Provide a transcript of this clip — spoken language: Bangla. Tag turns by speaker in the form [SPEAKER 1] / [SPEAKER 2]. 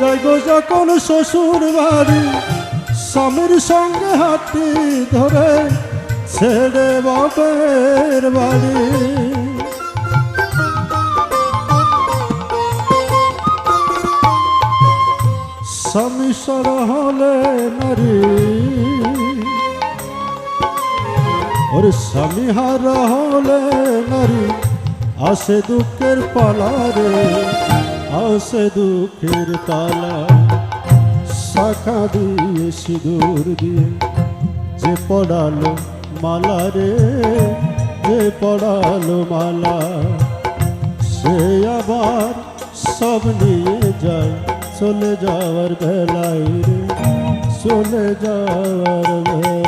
[SPEAKER 1] যাই গো যখন শ্বশুর বাড়ি, স্বামীর সঙ্গে হাতি ধরে ছেড়ে বাপের বাড়ি। স্বামী সারা হলে নারী, ওরে স্বামী হারা হলে নারী, আসে দুঃখের পালা রে ভাসে দুঃখের তালা শাখা দিয়ে সিঁদুর দিয়ে যে পড়ালো মালা রে যে পড়ালো মালা সে আবার সব নিয়ে যায় চলে যাওয়ার বেলায় রে চলে যাওয়ার বেলা